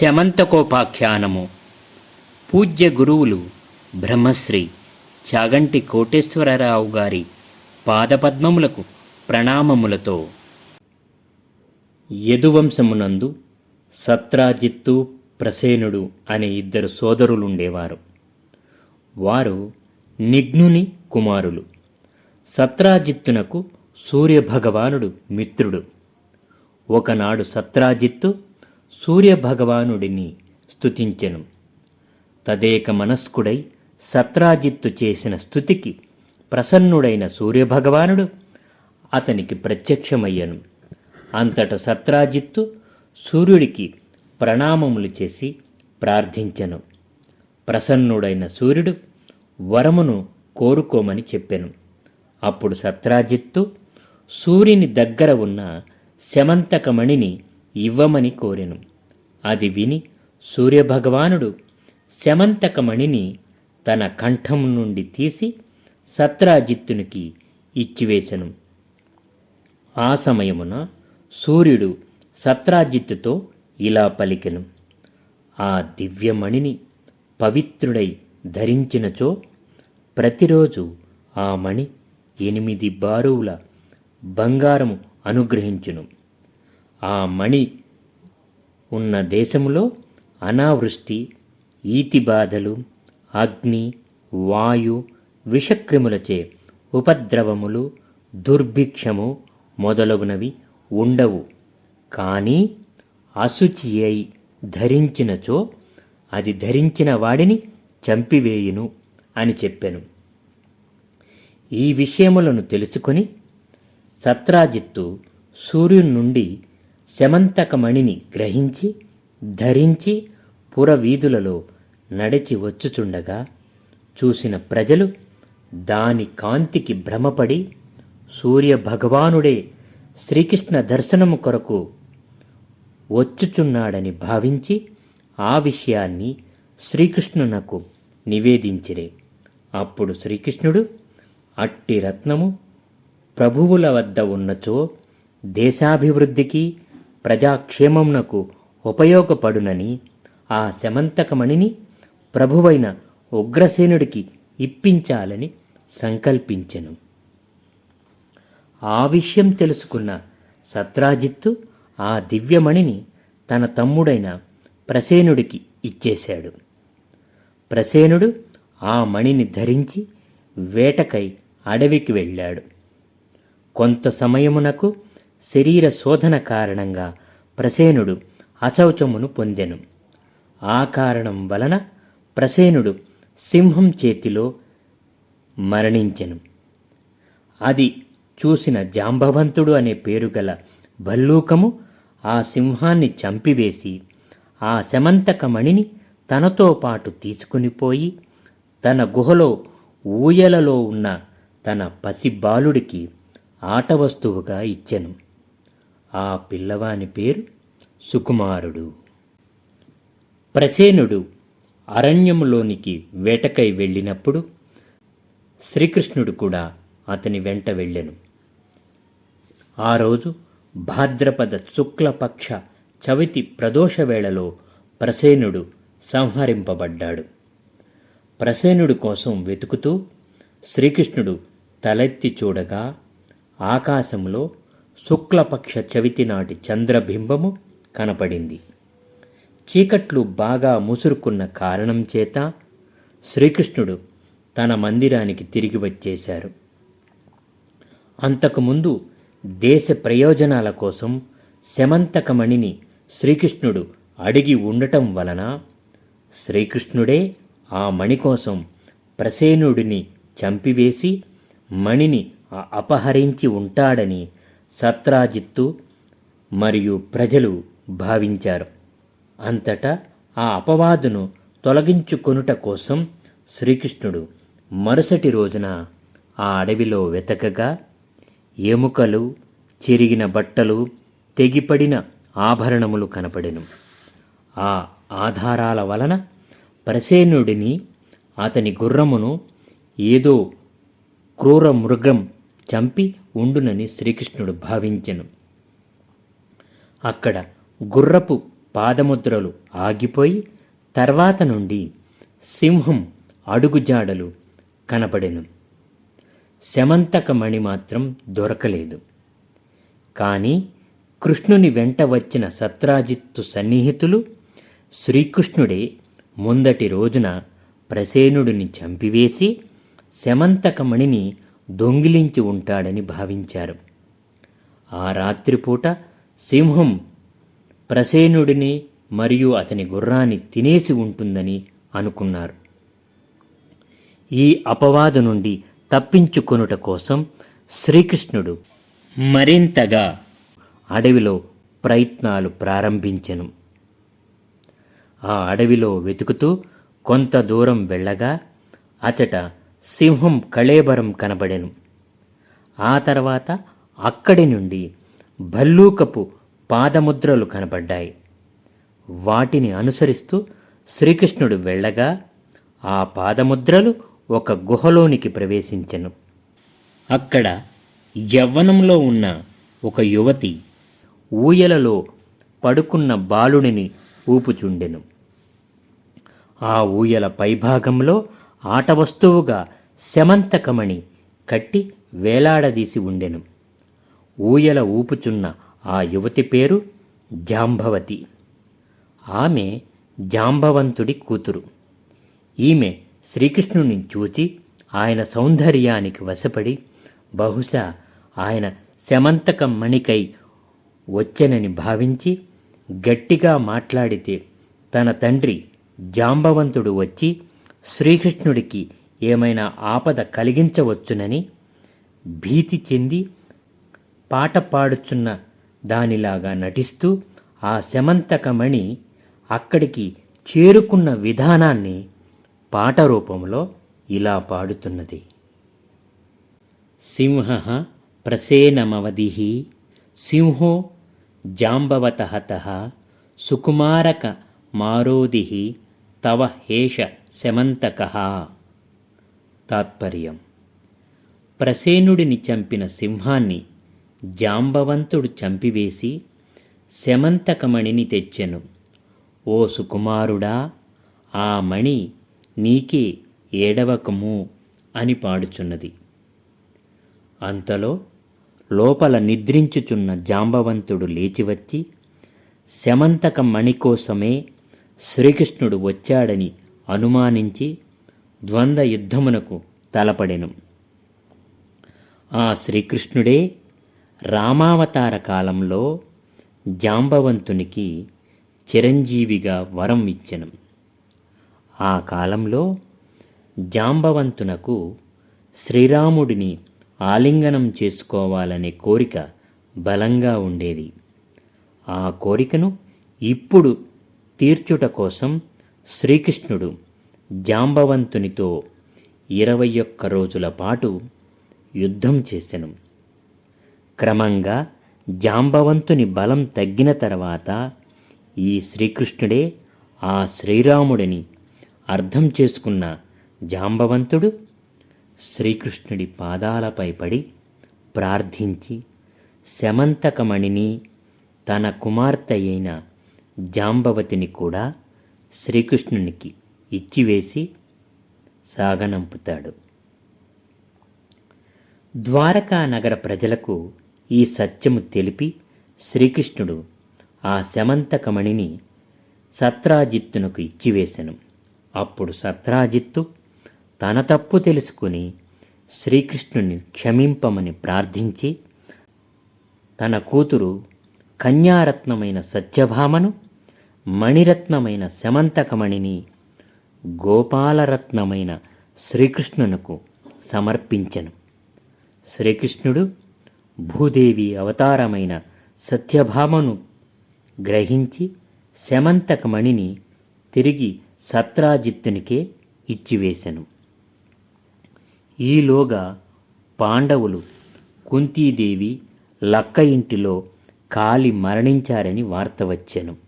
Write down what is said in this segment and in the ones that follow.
శమంతకోపాఖ్యానము. పూజ్య గురువులు బ్రహ్మశ్రీ చాగంటి కోటేశ్వరరావు గారి పాదపద్మములకు ప్రణామములతో యదువంశమునందు సత్రాజిత్తు ప్రసేనుడు అనే ఇద్దరు సోదరులుండేవారు. వారు నిఘ్నుని కుమారులు. సత్రాజిత్తునకు సూర్యభగవానుడు మిత్రుడు. ఒకనాడు సత్రాజిత్తు సూర్యభగవానుడిని స్తుతించెను. తదేక మనస్కుడై సత్రాజిత్తు చేసిన స్థుతికి ప్రసన్నుడైన సూర్యభగవానుడు అతనికి ప్రత్యక్షమయ్యను. అంతట సత్రాజిత్తు సూర్యుడికి ప్రణామములు చేసి ప్రార్థించెను. ప్రసన్నుడైన సూర్యుడు వరమును కోరుకోమని చెప్పెను. అప్పుడు సత్రాజిత్తు సూర్యుని దగ్గర ఉన్న శమంతకమణిని ఇవ్వమని కోరెను. అది విని సూర్యభగవానుడు శమంతకమణిని తన కంఠం నుండి తీసి సత్రాజిత్తునికి ఇచ్చివేశను ఆ సమయమున సూర్యుడు సత్రాజిత్తుతో ఇలా పలికెను. ఆ దివ్యమణిని పవిత్రుడై ధరించినచో ప్రతిరోజు ఆ మణి ఎనిమిది బారువుల బంగారము అనుగ్రహించును. ఆ మణి ఉన్న దేశములో అనావృష్టి ఈతి బాధలు అగ్ని వాయు విషక్రిములచే ఉపద్రవములు దుర్భిక్షము మొదలగునవి ఉండవు. కానీ అశుచి అయి ధరించినచో అది ధరించిన వాడిని చంపివేయును అని చెప్పెను. ఈ విషయములను తెలుసుకొని సత్రాజిత్తు సూర్యుని నుండి శమంతకమణిని గ్రహించి ధరించి పురవీధులలో నడిచి వచ్చుచుండగా చూసిన ప్రజలు దాని కాంతికి భ్రమపడి సూర్య భగవానుడే శ్రీకృష్ణ దర్శనము కొరకు వచ్చుచున్నాడని భావించి ఆ విషయాన్ని శ్రీకృష్ణునకు నివేదించిరే. అప్పుడు శ్రీకృష్ణుడు అట్టి రత్నము ప్రభువుల వద్ద ఉన్నచో దేశాభివృద్ధికి ప్రజాక్షేమమునకు ఉపయోగపడునని ఆ శమంతకమణిని ప్రభువైన ఉగ్రసేనుడికి ఇప్పించాలని సంకల్పించెను. ఆ విషయం తెలుసుకున్న సత్రాజిత్తు ఆ దివ్యమణిని తన తమ్ముడైన ప్రసేనుడికి ఇచ్చేశాడు. ప్రసేనుడు ఆ మణిని ధరించి వేటకై అడవికి వెళ్ళాడు. కొంత సమయమునకు శరీర శోధన కారణంగా ప్రసేనుడు అశౌచమును పొందెను. ఆ కారణం వలన ప్రసేనుడు సింహం చేతిలో మరణించెను. అది చూసిన జాంబవంతుడు అనే పేరు గల భల్లూకము ఆ సింహాన్ని చంపివేసి ఆ శమంతకమణిని తనతో పాటు తీసుకునిపోయి తన గుహలో ఊయలలో ఉన్న తన పసి బాలుడికి ఆట వస్తువుగా ఇచ్చెను. ఆ పిల్లవాని పేరు సుకుమారుడు. ప్రసేనుడు అరణ్యములోనికి వేటకై వెళ్ళినప్పుడు శ్రీకృష్ణుడు కూడా అతని వెంట వెళ్ళెను. ఆ రోజు భాద్రపద శుక్లపక్ష చవితి ప్రదోష వేళలో ప్రసేనుడు సంహరింపబడ్డాడు. ప్రసేనుడు కోసం వెతుకుతూ శ్రీకృష్ణుడు తలెత్తి చూడగా ఆకాశంలో శుక్లపక్ష చవితి నాటి చంద్రబింబము కనపడింది. చీకట్లు బాగా ముసురుకున్న కారణం చేత శ్రీకృష్ణుడు తన మందిరానికి తిరిగి వచ్చేశారు. అంతకుముందు దేశ ప్రయోజనాల కోసం శమంతకమణిని శ్రీకృష్ణుడు అడిగి ఉండటం వలన శ్రీకృష్ణుడే ఆ మణి కోసం ప్రసేనుడిని చంపివేసి మణిని అపహరించి ఉంటాడని సత్రాజిత్తు మరియు ప్రజలు భావించారు. అంతటా ఆ అపవాదును తొలగించుకొనుట కోసం శ్రీకృష్ణుడు మరుసటి రోజున ఆ అడవిలో వెతకగా ఎముకలు చిరిగిన బట్టలు తెగిపడిన ఆభరణములు కనపడెను. ఆ ఆధారాల వలన ప్రసేనుడిని అతని గుర్రమును ఏదో క్రూర మృగం చంపి ఉండునని శ్రీకృష్ణుడు భావించెను. అక్కడ గుర్రపు పాదముద్రలు ఆగిపోయి తర్వాత నుండి సింహం అడుగుజాడలు కనపడెను శమంతకమణి మాత్రం దొరకలేదు. కానీ కృష్ణుని వెంట వచ్చిన సత్రాజిత్తు సన్నిహితులు శ్రీకృష్ణుడే ముందటి రోజున ప్రసేనుడిని చంపివేసి శమంతకమణిని దొంగిలించి ఉంటాడని భావించారు. ఆ రాత్రిపూట సింహం ప్రసేనుడిని మరియు అతని గుర్రాన్ని తినేసి ఉంటుందని అనుకున్నారు. ఈ అపవాదు నుండి తప్పించుకొనుట కోసం శ్రీకృష్ణుడు మరింతగా అడవిలో ప్రయత్నాలు ప్రారంభించెను. ఆ అడవిలో వెతుకుతూ కొంత దూరం వెళ్ళగా అచట సింహం కళేబరం కనబడెను. ఆ తర్వాత అక్కడి నుండి భల్లూకపు పాదముద్రలు కనబడ్డాయి. వాటిని అనుసరిస్తూ శ్రీకృష్ణుడు వెళ్ళగా ఆ పాదముద్రలు ఒక గుహలోనికి ప్రవేశించెను. అక్కడ యవ్వనంలో ఉన్న ఒక యువతి ఊయలలో పడుకున్న బాలుడిని ఊపుచుండెను. ఆ ఊయల పైభాగంలో ఆట వస్తువుగా శమంతకమణి కట్టి వేలాడదీసి ఉండెను. ఊయల ఊపుచున్న ఆ యువతి పేరు జాంబవతి ఆమె జాంబవంతుడి కూతురు. ఈమె శ్రీకృష్ణుని చూచి ఆయన సౌందర్యానికి వశపడి బహుశా ఆయన శమంతకం మణికై వచ్చెనని భావించి గట్టిగా మాట్లాడితే తన తండ్రి జాంబవంతుడు వచ్చి శ్రీకృష్ణుడికి ఏమైనా ఆపద కలిగించవచ్చునని భీతి చెంది పాట పాడుచున్న దానిలాగా నటిస్తూ ఆ శమంతకమణి అక్కడికి చేరుకున్న విధానాన్ని పాట రూపంలో ఇలా పాడుతున్నది. సింహ ప్రసేనమవధి సింహో జాంబవత సుకుమారక మారోది తవ హేష శమంతక. తాత్పర్యం. ప్రసేనుడిని చంపిన సింహాన్ని జాంబవంతుడు చంపివేసి శమంతకమణిని తెచ్చెను. ఓ సుకుమారుడా ఆ మణి నీకే ఏడవకము అని పాడుచున్నది. అంతలో లోపల నిద్రించుచున్న జాంబవంతుడు లేచివచ్చి శమంతక మణి కోసమే శ్రీకృష్ణుడు వచ్చాడని అనుమానించి ద్వంద్వ యుద్ధమునకు తలపడెను. ఆ శ్రీకృష్ణుడే రామావతార కాలంలో జాంబవంతునికి చిరంజీవిగా వరం ఇచ్చెను. ఆ కాలంలో జాంబవంతునకు శ్రీరాముడిని ఆలింగనం చేసుకోవాలనే కోరిక బలంగా ఉండేది. ఆ కోరికను ఇప్పుడు తీర్చుట కోసం శ్రీకృష్ణుడు జాంబవంతునితో ఇరవై ఒక్క రోజుల పాటు యుద్ధం చేసెను. క్రమంగా జాంబవంతుని బలం తగ్గిన తర్వాత ఈ శ్రీకృష్ణుడే ఆ శ్రీరాముడిని అర్థం చేసుకున్న జాంబవంతుడు శ్రీకృష్ణుడి పాదాలపై పడి ప్రార్థించి శమంతకమణిని తన కుమార్తె అయిన జాంబవతిని కూడా శ్రీకృష్ణునికి ఇచ్చివేసి సాగనంపుతాడు. ద్వారకా నగర ప్రజలకు ఈ సత్యము తెలిపి శ్రీకృష్ణుడు ఆ శమంతకమణిని సత్రాజిత్తునకు ఇచ్చివేశను అప్పుడు సత్రాజిత్తు తన తప్పు తెలుసుకుని శ్రీకృష్ణుని క్షమింపమని ప్రార్థించి తన కూతురు కన్యారత్నమైన సత్యభామను మణిరత్నమైన శమంతకమణిని గోపాలరత్నమైన శ్రీకృష్ణునకు సమర్పించెను. శ్రీకృష్ణుడు భూదేవి అవతారమైన సత్యభామను గ్రహించి శమంతకమణిని తిరిగి సత్రాజిత్తునికే ఇచ్చివేశెను ఈలోగా పాండవులు కుంతీదేవి లక్క ఇంటిలో కాలి మరణించారని వార్త వచ్చెను.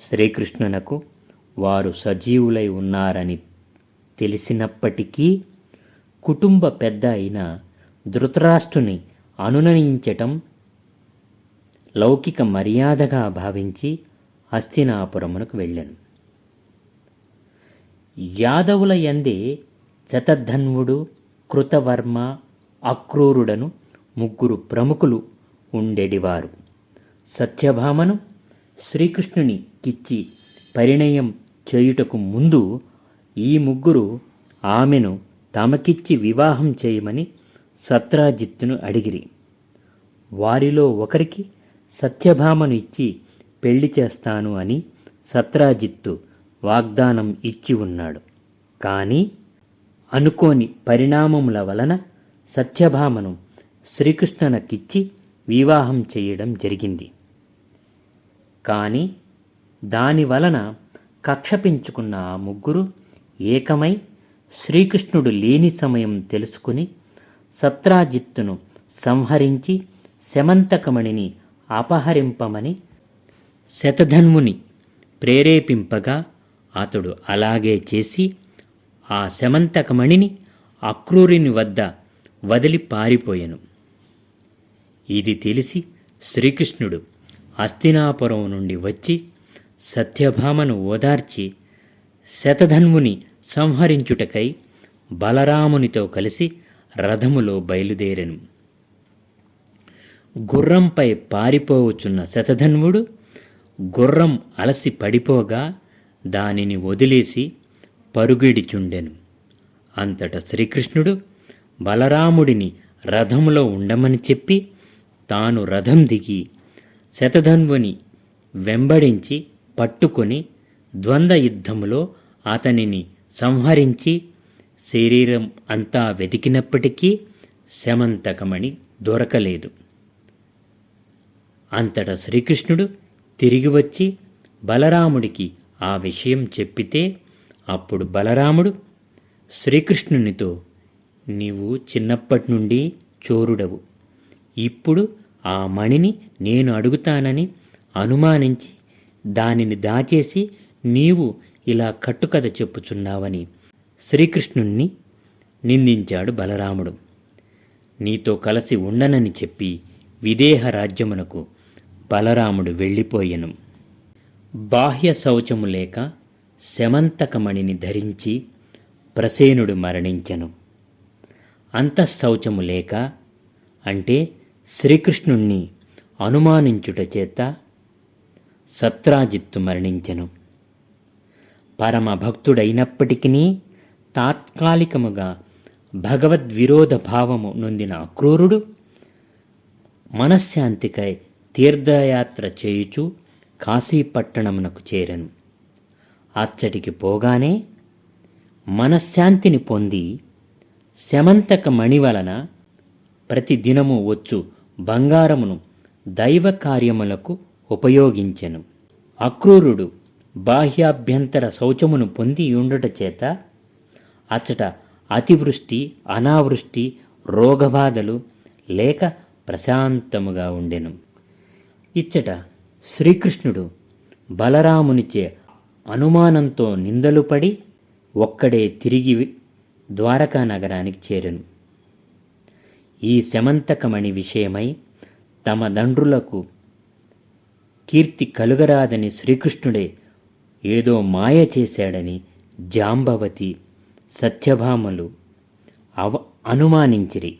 శ్రీకృష్ణునకు వారు సజీవులై ఉన్నారని తెలిసినప్పటికీ కుటుంబ పెద్ద అయిన ధృతరాష్ట్రుని అనునయించటం లౌకిక మర్యాదగా భావించి హస్తినాపురమునకు వెళ్ళాను. యాదవుల యందే శతధన్వుడు కృతవర్మ అక్రూరుడను ముగ్గురు ప్రముఖులు ఉండేటివారు సత్యభామను శ్రీకృష్ణుని కిచ్చి పరిణయం చేయుటకు ముందు ఈ ముగ్గురు ఆమెను తమకిచ్చి వివాహం చేయమని సత్రాజిత్తును అడిగిరి. వారిలో ఒకరికి సత్యభామను ఇచ్చి పెళ్ళి చేస్తాను అని సత్రాజిత్తు వాగ్దానం ఇచ్చి ఉన్నాడు. కానీ అనుకోని పరిణామముల వలన సత్యభామను శ్రీకృష్ణునకిచ్చి వివాహం చేయడం జరిగింది. కానీ దాని వలన కక్ష పెంచుకున్న ఆ ముగ్గురు ఏకమై శ్రీకృష్ణుడు లేని సమయం తెలుసుకుని సత్రాజిత్తును సంహరించి శమంతకమణిని అపహరింపమని శతధన్వుని ప్రేరేపింపగా అతడు అలాగే చేసి ఆ శమంతకమణిని అక్రూరుని వద్ద వదిలి పారిపోయెను ఇది తెలిసి శ్రీకృష్ణుడు హస్తినాపురం నుండి వచ్చి సత్యభామను ఓదార్చి శతధన్వుని సంహరించుటకై బలరామునితో కలిసి రథములో బయలుదేరెను. గుర్రంపై పారిపోవచ్చున్న శతధన్వుడు గుర్రం అలసి పడిపోగా దానిని వదిలేసి పరుగిడిచుండెను. అంతట శ్రీకృష్ణుడు బలరాముడిని రథములో ఉండమని చెప్పి తాను రథం దిగి శతధన్వుని వెంబడించి పట్టుకొని ద్వంద్వ యుద్ధములో అతనిని సంహరించి శరీరం అంతా వెతికినప్పటికీ శమంతకమణి దొరకలేదు. అంతటా శ్రీకృష్ణుడు తిరిగి వచ్చి బలరాముడికి ఆ విషయం చెప్పితే అప్పుడు బలరాముడు శ్రీకృష్ణునితో నీవు చిన్నప్పటి నుండి చోరుడవు. ఇప్పుడు ఆ మణిని నేను అడుగుతానని అనుమానించి దానిని దాచేసి నీవు ఇలా కట్టుకథ చెప్పుచున్నావని శ్రీకృష్ణుణ్ణి నిందించాడు బలరాముడు. నీతో కలిసి ఉండనని చెప్పి విదేహ రాజ్యమునకు బలరాముడు వెళ్ళిపోయెను. బాహ్య శౌచము లేక శమంతకమణిని ధరించి ప్రసేనుడు మరణించెను. అంతఃశౌచము లేక అంటే శ్రీకృష్ణుణ్ణి అనుమానించుట చేత సత్రాజిత్తు మరణించెను. పరమ భక్తుడైనప్పటికీ తాత్కాలికముగా భగవద్విరోధ భావము నొందిన అక్రూరుడు మనశ్శాంతికై తీర్థయాత్ర చేయుచు కాశీపట్టణమునకు చేరను. అచ్చటికి పోగానే మనశ్శాంతిని పొంది శమంతక మణి వలన ప్రతిదినము వచ్చు బంగారమును దైవ కార్యములకు ఉపయోగించెను. అక్రూరుడు బాహ్యాభ్యంతర శౌచమును పొంది ఉండుట చేత అచ్చట అతివృష్టి అనావృష్టి రోగబాధలు లేక ప్రశాంతముగా ఉండెను. ఇచ్చట శ్రీకృష్ణుడు బలరామునిచే అనుమానంతో నిందలు పడి ఒక్కడే తిరిగి ద్వారకా నగరానికి చేరెను. ఈ శమంతకమణి విషయమై తమ దండ్రులకు కీర్తి కలుగరాదని శ్రీకృష్ణుడే ఏదో మాయ చేశాడని జాంబవతి సత్యభామలు అవ అనుమానించిరి.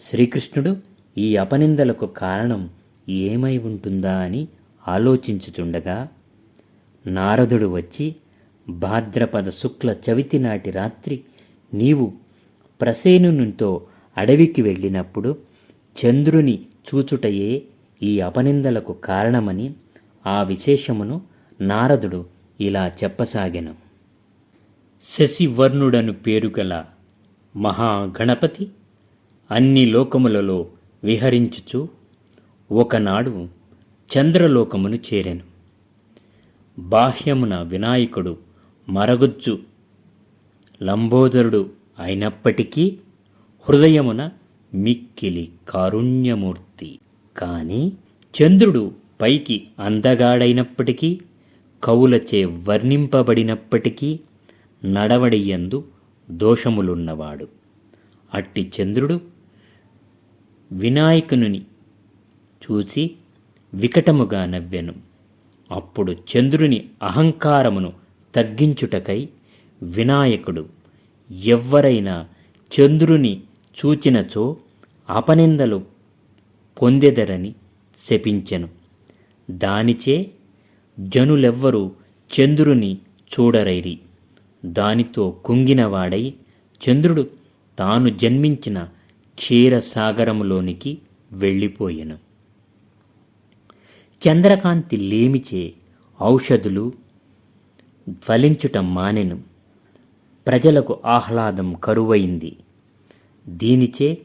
శ్రీకృష్ణుడు ఈ అపనిందలకు కారణం ఏమై ఉంటుందా అని ఆలోచించుచుండగా నారదుడు వచ్చి భాద్రపద శుక్ల చవితి నాటి రాత్రి నీవు ప్రసేనునితో అడవికి వెళ్ళినప్పుడు చంద్రుని చూచుటయే ఈ అపనిందలకు కారణమని ఆ విశేషమును నారదుడు ఇలా చెప్పసాగెను. శశివర్ణుడను పేరుగల మహాగణపతి అన్ని లోకములలో విహరించుచు ఒకనాడు చంద్రలోకమును చేరెను. బాహ్యమున వినాయకుడు మరగుజ్జు లంబోదరుడు అయినప్పటికీ హృదయమున మిక్కిలి కారుణ్యమూర్తి. కాని చంద్రుడు పైకి అందగాడైనప్పటికీ కవులచే వర్ణింపబడినప్పటికీ నడవడియందు దోషములున్నవాడు. అట్టి చంద్రుడు వినాయకుని చూసి వికటముగా నవ్వెను. అప్పుడు చంద్రుని అహంకారమును తగ్గించుటకై వినాయకుడు ఎవ్వరైనా చంద్రుని చూచినచో అపనిందలు పొందెదరని శపించెను. దానిచే జనులెవ్వరూ చంద్రుని చూడరైరి. దానితో కుంగినవాడై చంద్రుడు తాను జన్మించిన క్షీరసాగరములోనికి వెళ్ళిపోయెను. చంద్రకాంతి లేమిచే ఔషధులు ఫలించుట మానెను. ప్రజలకు ఆహ్లాదం కరువైంది. దీనిచే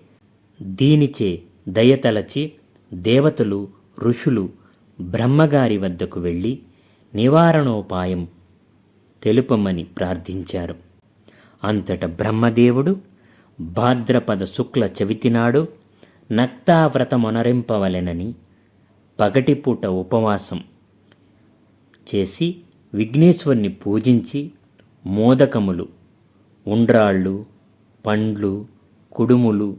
దీనిచే దయతలచి దేవతలు ఋషులు బ్రహ్మగారి వద్దకు వెళ్ళి నివారణోపాయం తెలుపమని ప్రార్థించారు. అంతట బ్రహ్మదేవుడు భాద్రపద శుక్ల చవితినాడు నక్తావ్రతమొనరింపవలెనని పగటిపూట ఉపవాసం చేసి విఘ్నేశ్వరుని పూజించి మోదకములు ఉండ్రాళ్ళు పండ్లు కుడుములు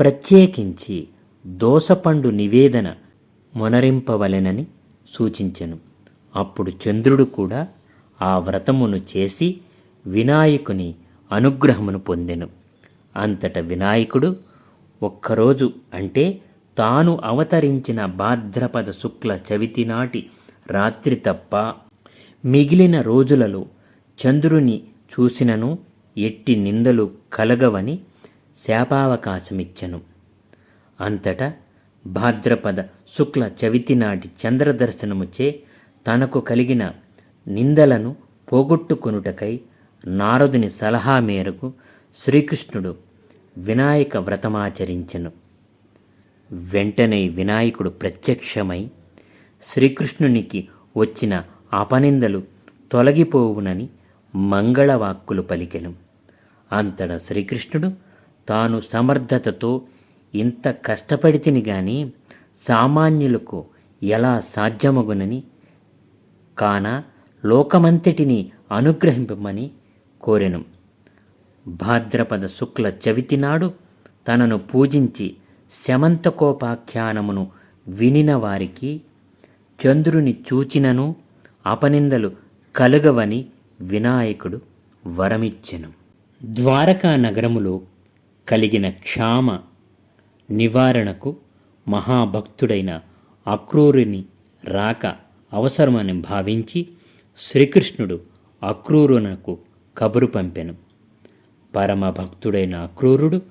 ప్రత్యేకించి దోసపండు నివేదన మొనరింపవలెనని సూచించెను. అప్పుడు చంద్రుడు కూడా ఆ వ్రతమును చేసి వినాయకుని అనుగ్రహమును పొందెను. అంతట వినాయకుడు ఒక్కరోజు అంటే తాను అవతరించిన భాద్రపద శుక్ల చవితి నాటి రాత్రి తప్ప మిగిలిన రోజులలో చంద్రుని చూసినను ఎట్టి నిందలు కలగవని శాపావకాశమిచ్చెను. అంతటా భాద్రపద శుక్ల చవితి నాటి చంద్రదర్శనముచే తనకు కలిగిన నిందలను పోగొట్టుకొనుటకై నారదుని సలహా మేరకు శ్రీకృష్ణుడు వినాయక వ్రతమాచరించెను. వెంటనే వినాయకుడు ప్రత్యక్షమై శ్రీకృష్ణునికి వచ్చిన అపనిందలు తొలగిపోవునని మంగళవాక్కులు పలికెను. అంతట శ్రీకృష్ణుడు తాను సమర్థతతో ఇంత కష్టపడితిని గాని సామాన్యులకు ఎలా సాధ్యమగునని కాన లోకమంతటిని అనుగ్రహింపమని కోరెను. భాద్రపద శుక్ల చవితి నాడు తనను పూజించి శమంతకోపాఖ్యానమును వినిన వారికి చంద్రుని చూచినను అపనిందలు కలుగవని వినాయకుడు వరమిచ్చెను. ద్వారకా నగరములో కలిగిన క్షామ నివారణకు మహాభక్తుడైన అక్రూరుని రాక అవసరమని భావించి శ్రీకృష్ణుడు అక్రూరునకు కబురు పంపెను. పరమభక్తుడైన అక్రూరుడు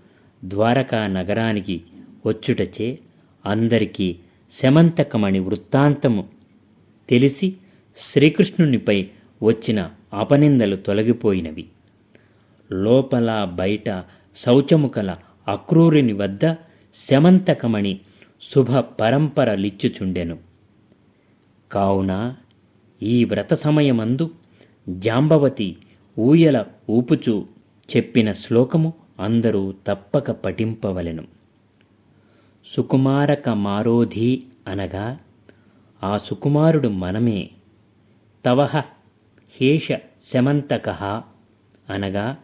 ద్వారకా నగరానికి వచ్చుటచే అందరికీ శమంతకమణి వృత్తాంతము తెలిసి శ్రీకృష్ణునిపై వచ్చిన అపనిందలు తొలగిపోయినవి. లోపల బయట శౌచము కల అక్రూరుని వద్ద శమంతకమణి శుభ పరంపరలిచ్చుచుండెను కావున ఈ వ్రత సమయమందు జాంబవతి ఊయల ఊపుచూ చెప్పిన శ్లోకము అందరూ తప్పక పఠింపవలెను. సుకుమారక మారోధి అనగా ఆ సుకుమారుడు మనమే. తవహ హేష శమంతక అనగా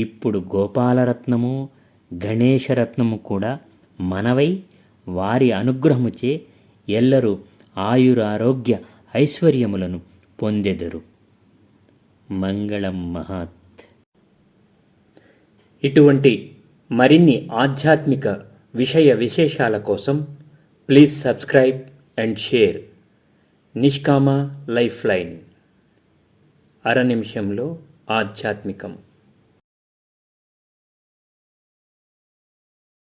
ఇప్పుడు గోపాలరత్నము గణేశరత్నము కూడా మనవై వారి అనుగ్రహముచే ఎల్లరూ ఆయురారోగ్య ఐశ్వర్యములను పొందెదరు. మంగళం మహత్. ఇటువంటి మరిన్ని ఆధ్యాత్మిక విషయ విశేషాల కోసం ప్లీజ్ సబ్స్క్రైబ్ అండ్ షేర్. నిష్కామ లైఫ్ లైన్ అర నిమిషంలో ఆధ్యాత్మికం.